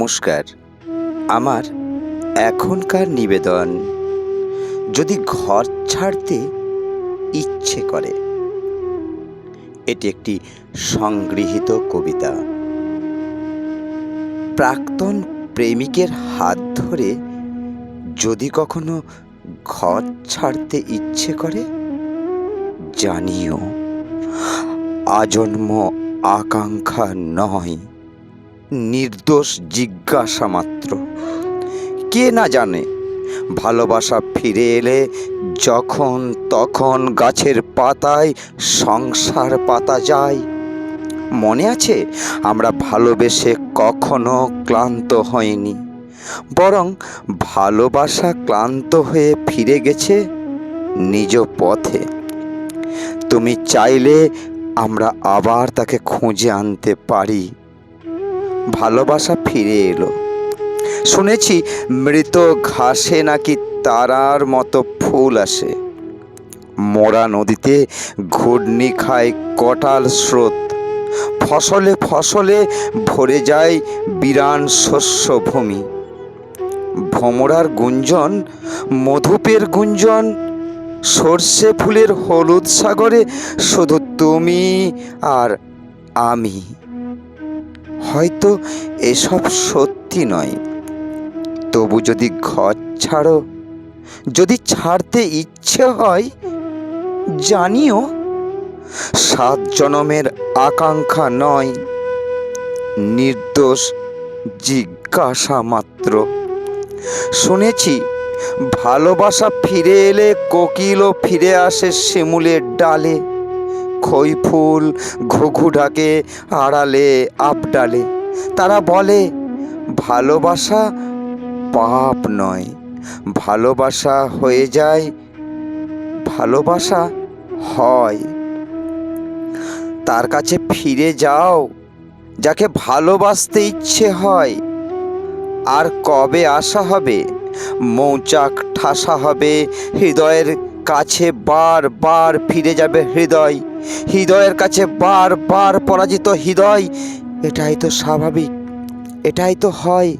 নমস্কার। আমার এখনকার নিবেদন, যদি ঘর ছাড়তে ইচ্ছে করে। এটি একটি সংগৃহীত কবিতা। প্রাক্তন প্রেমিকের হাত ধরে যদি কখনো ঘর ছাড়তে ইচ্ছে করে, জানিও, আজন্ম আকাঙ্ক্ষা নয়। নির্দোষ জিজ্ঞাসা মাত্র। কে না জানে, ভালোবাসা ফিরে এলে যখন তখন গাছের পাতায় সংসার পাতা যায়। মনে আছে, আমরা ভালোবেসে কখনো ক্লান্ত হয়নি বরং ভালোবাসা ক্লান্ত হয়ে ফিরে গেছে নিজ পথে। তুমি চাইলে আমরা আবার তাকে খুঁজে আনতে পারি। ভালোবাসা ফিরে এলো। শুনেছি মৃত ঘাসে নাকি তারার মতো ফুল আসে। মোরা নদীতে ঘূর্ণি খায় কটাল স্রোত। ফসলে ফসলে ভরে যায় বিরান শস্যভূমি ভ্রমরার গুঞ্জন, মধুপের গুঞ্জন, সর্ষে ফুলের হলুদ সাগরে শুধু তুমি আর আমি। হয়তো এসব সত্যি নয়। তবু যদি ঘর ছাড়ো, যদি ছাড়তে ইচ্ছে হয়, জানিও, সাত জনমের আকাঙ্ক্ষা নয়। নির্দোষ জিজ্ঞাসা মাত্র। শুনেছি, ভালোবাসা ফিরে এলে কোকিলও ফিরে আসে শিমুলের ডালে। খই ফুল ঘুঘু ডাকে, আড়ালে, আপডালে। তারা বলে, ভালোবাসা পাপ নয়। ভালোবাসা হয়ে যায়, ভালোবাসা হয়। তার কাছে ফিরে যাও, যাকে ভালোবাসতে ইচ্ছে হয়। আর কবে আসা হবে? মৌচাক ঠাসা হবে, হৃদয়ের কাছে বার বার ফিরে যাবে হৃদয়। হৃদয়ের কাছে বার বার পরাজিত হৃদয়। এটাই তো স্বাভাবিক। এটাই তো হয়।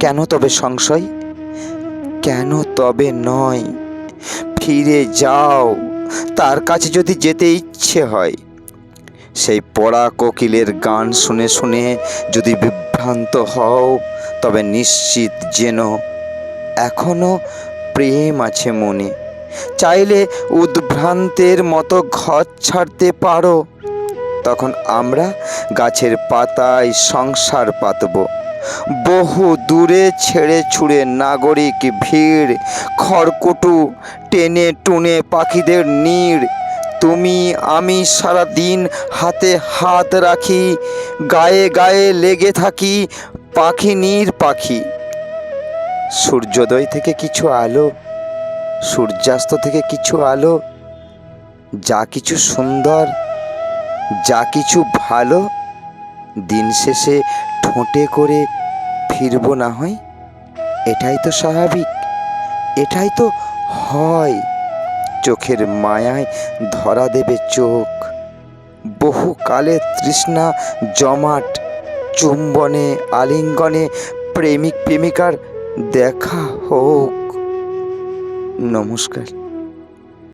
কেন তবে সংশয়? কেন তবে নয়? ফিরে যাও। তার কাছে যদি যেতে ইচ্ছে হয়। সেই পড়া কোকিলের গান শুনে শুনে যদি বিভ্রান্ত হও, তবে নিশ্চিত যেন এখনও প্রেম আছে মনে। চাইলে উদ্ভ্রান্তের মতো ঘর ছাড়তে পারো। তখন আমরা গাছের পাতায় সংসার পাতব। বহু দূরে ছেড়ে ছুড়ে নাগরিক ভিড়, খড়কুটু, টেনে টুনে পাখিদের নীড়। তুমি, আমি সারা দিন হাতে হাত রাখি, গায়ে গায়ে লেগে থাকি পাখি নীর পাখি। সূর্যোদয় থেকে কিছু আলো সূর্যাস্ত থেকে কিছু আলো, যা কিছু সুন্দর, যা কিছু ভালো, দিন শেষে ঠোঁটে করে ফিরবো না হয়? এটাই তো স্বাভাবিক, এটাই তো হয়। চোখের মায়ায় ধরা দেবে চোখ। বহু কালে তৃষ্ণা জমাট, চুম্বনে, আলিঙ্গনে প্রেমিক প্রেমিকার দেখা হোক। নমস্কার।